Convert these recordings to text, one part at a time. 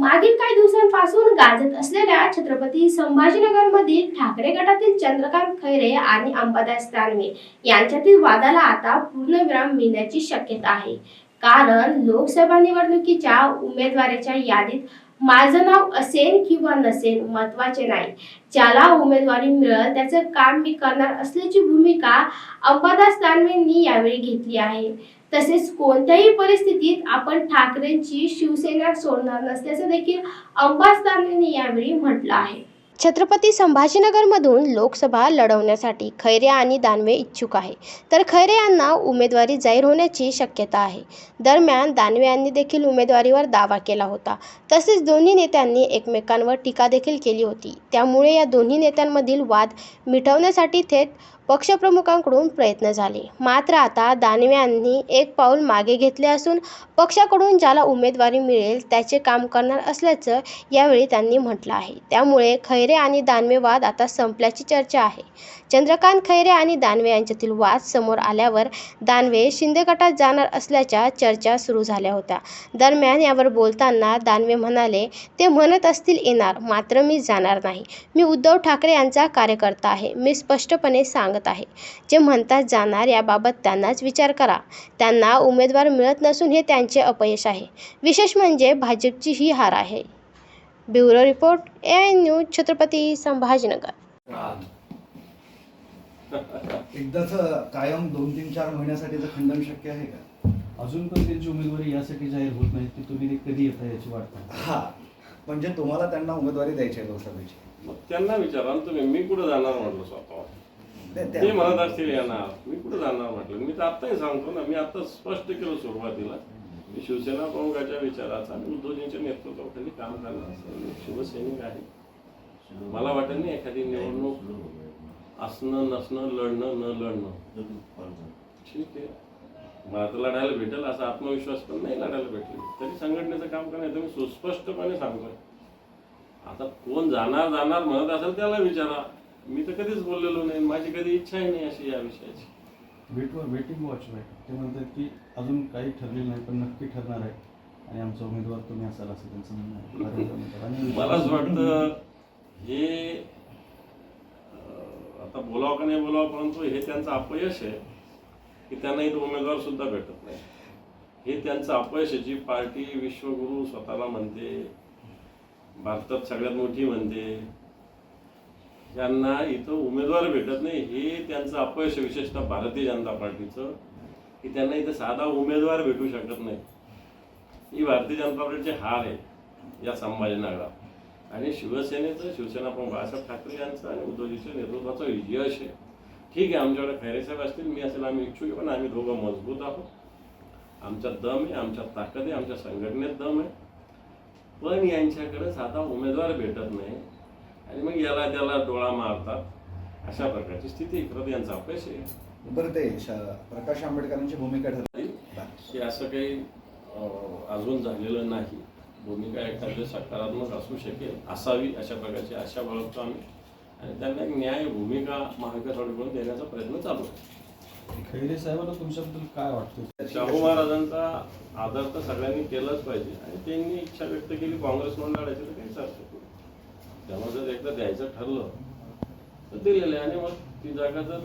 मागील काही दिवसांपासून गाजत असलेल्या छत्रपती संभाजीनगरमधील ठाकरे गटातील चंद्रकांत खैरे आणि अंबादास दानवे यांच्यातील वादाला आता पूर्णविराम मिळण्याची शक्यता आहे. कारण लोकसभा निवडणुकीच्या उमेदवाराच्या यादीत माझं नाव असेल किंवा नसेल महत्त्वाचे नाही. ज्याला उमेदवारी मिळेल त्याचं काम मी करणार असल्याची भूमिका अंबादास दानवेंनी यावेळी घेतली आहे. तसेच कोणत्याही परिस्थितीत आपण ठाकरेंची शिवसेना सोडणार नसल्याचं देखील अंबादास यावेळी म्हटलं आहे. छत्रपती संभाजीनगरमधून लोकसभा लढवण्यासाठी खैरे आणि दानवे इच्छुक आहे. तर खैरे यांना उमेदवारी जाहीर होण्याची शक्यता आहे. दरम्यान दानवे यांनी देखील उमेदवारीवर दावा केला होता. तसेच दोन्ही नेत्यांनी एकमेकांवर टीका देखील केली होती. त्यामुळे या दोन्ही नेत्यांमधील वाद मिटवण्यासाठी थेट पक्षप्रमुखांकडून प्रयत्न झाले. मात्र आता दानवे यांनी एक पाऊल मागे घेतले असून पक्षाकडून ज्याला उमेदवारी मिळेल त्याचे काम करणार असल्याचं यावेळी त्यांनी म्हटलं आहे. त्यामुळे खैरे आणि दानवे वाद आता संपल्याची चर्चा आहे. चंद्रकांत खैरे आणि दानवे यांच्यातील वाद समोर आल्यावर दानवे शिंदे गटात जाणार असल्याच्या चर्चा सुरू झाल्या होत्या. दरम्यान यावर बोलताना दानवे म्हणाले ते म्हणत असतील येणार मात्र मी जाणार नाही. मी उद्धव ठाकरे यांचा कार्यकर्ता आहे. मी स्पष्टपणे सांगत आहे. जे म्हणतात जाणार याबाबत त्यांनाच विचार करा. त्यांना उमेदवार मिळत नसून हे त्यांचे अपयश आहे. विशेष म्हणजे भाजपची ही हार आहे. Bureau report A I news Chhatrapati Sambhajinagar एकदाच कायम दोन तीन चार महिन्यासाठीचं खंडन शक्य आहे का? अजून पण त्यांची उमेदवारी यासाठी जाहीर होत नाही की तुम्ही ते कधी येता याची वाट पाहता. हा म्हणजे तुम्हाला त्यांना उमेदवारी द्यायची आहे लोकसभेची. मग त्यांना विचारा ना तुम्ही मी कुठं जाणार म्हटलं स्वतः ते त्या- म्हणत असतील येणार मी कुठं जाणार म्हटलं? मी तर आत्ताही सांगतो ना मी आता स्पष्ट केलं सुरुवातीला. मी शिवसेना प्रमुखाच्या विचाराचा आणि उद्धवजींच्या नेतृत्वाखाली काम करणार असं शिवसैनिक आहे. मला वाटत नाही एखादी निवडणूक असणं नसणं लढणं न लढणं. ठीक आहे. मला तर लढायला भेटेल असा आत्मविश्वास पण नाही लढायला भेटेल. तरी संघटनेचं काम करण्याचं मी सुस्पष्टपणे सांगतोय. आता कोण जाणार जाणार म्हणत असेल त्याला विचारा. मी तर कधीच बोललेलो नाही. माझी कधी इच्छाही नाही अशी या विषयाची. वेटवर वेटिंग वॉच आहे ते म्हणतात की अजून काही ठरलेलं नाही पण नक्की ठरणार आहे. आणि आमचा उमेदवार तुम्ही असाल असं त्यांचं म्हणणं आहे. मला असं वाटतं हे आता बोलावं का नाही बोलावं परंतु हे त्यांचं अपयश आहे की त्यांना इथं उमेदवार सुद्धा भेटत नाही. हे त्यांचं अपयश आहे जी पार्टी विश्वगुरु स्वतःला म्हणते भारतात सगळ्यात मोठी म्हणते यांना इथं उमेदवार भेटत नाही हे त्यांचं अपयश विशेषतः भारतीय जनता पार्टीचं की त्यांना इथं साधा उमेदवार भेटू शकत नाही. ही भारतीय जनता पार्टीची हार आहे या संभाजीनगरात. आणि शिवसेनेचं शिवसेना प्रमुख बाळासाहेब ठाकरे यांचं आणि उद्धवजीच्या नेतृत्वाचं यश आहे. ठीक आहे आमच्याकडे खैरेसाहेब असतील मी असेल आम्ही इच्छुक आहे पण आम्ही दोघं मजबूत आहोत. आमच्यात दम आहे आमच्यात ताकद आहे आमच्या संघटनेत दम आहे. पण यांच्याकडे साधा उमेदवार भेटत नाही आणि मग याला त्याला डोळा मारतात. अशा प्रकारची स्थिती यांचा अपयश आहे. बरं ते प्रकाश आंबेडकरांची भूमिका ठरली. की असं काही अजून झालेलं नाही. भूमिका एखादी सकारात्मक असू शकेल असावी अशा प्रकारची आशा बाळगतो आम्ही. आणि त्यांना एक न्याय भूमिका महाविकास आघाडीकडून देण्याचा प्रयत्न चालू आहे. खैरे साहेबांना तुमच्याबद्दल काय वाटतं शाहू महाराजांचा आदर तर सगळ्यांनी केलाच पाहिजे. आणि त्यांनी इच्छा व्यक्त केली काँग्रेस म्हणून लढायची तर काहीच अर्थ त्यामुळे जर एकदा द्यायचं ठरलं तर दिलेलं आहे आणि मग ती जागा जर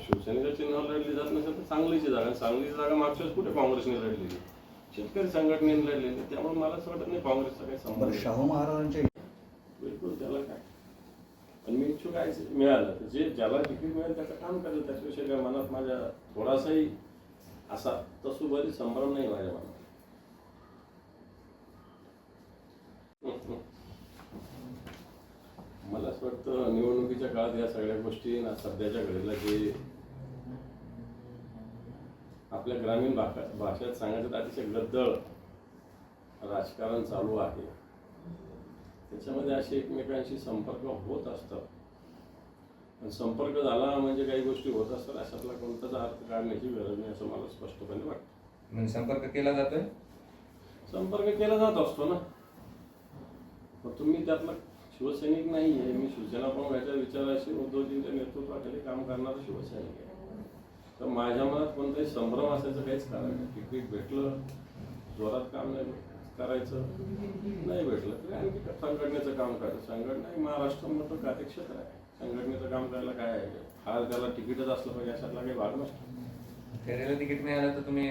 शिवसेनेच्या चिन्हावर लढली जात नसेल तर सांगलीची जागा. सांगलीची जागा मागच्या वेळेस कुठे काँग्रेसने लढलेली शेतकरी संघटनेने लढलेली त्यामुळे मला असं वाटत नाही काँग्रेसचा काही संबंध. शाहू महाराजांच्या बिलकुल त्याला काय? पण मी इच्छुक आहे मिळालं. जे ज्याला तिकीट मिळेल त्याचं काम करेल. त्याच्याविषयी काय मनात माझ्या थोडासाही असा तसुबरी संभ्रम नाही माझ्या मनात. मला असं वाटतं निवडणुकीच्या काळात या सगळ्या गोष्टी ना सध्याच्या घडीला जे आपल्या ग्रामीण भाषा भाषेत सांगायचं तर अतिशय गद्दळ राजकारण चालू आहे. त्याच्यामध्ये असे एकमेकांशी संपर्क होत असतात. पण संपर्क झाला म्हणजे काही गोष्टी होत असतात अशातला कोणताच अर्थ काढण्याची गरज नाही असं मला स्पष्टपणे वाटतं. म्हणजे संपर्क केला जातोय? संपर्क केला जात असतो ना. मग तुम्ही त्यातला शिवसैनिक नाही आहे. मी शिवसेना प्रमुखाच्या विचाराशी उद्धवजींच्या नेतृत्वाखाली काम करणारा शिवसैनिक आहे. तर माझ्या मनात कोणताही संभ्रम असायचं काहीच कारण नाही. तिकीट भेटलं जोरात काम नाही करायचं नाही भेटलं. तरी आणखी संघटनेचं काम करायचं. संघटना ही महाराष्ट्र मोठं कार्यक्षेत्र आहे. संघटनेचं काम करायला काय आहे? फार त्याला तिकीटच असलं पाहिजे अशातला काही भाग नसतो. तिकीट मिळालं तर तुम्ही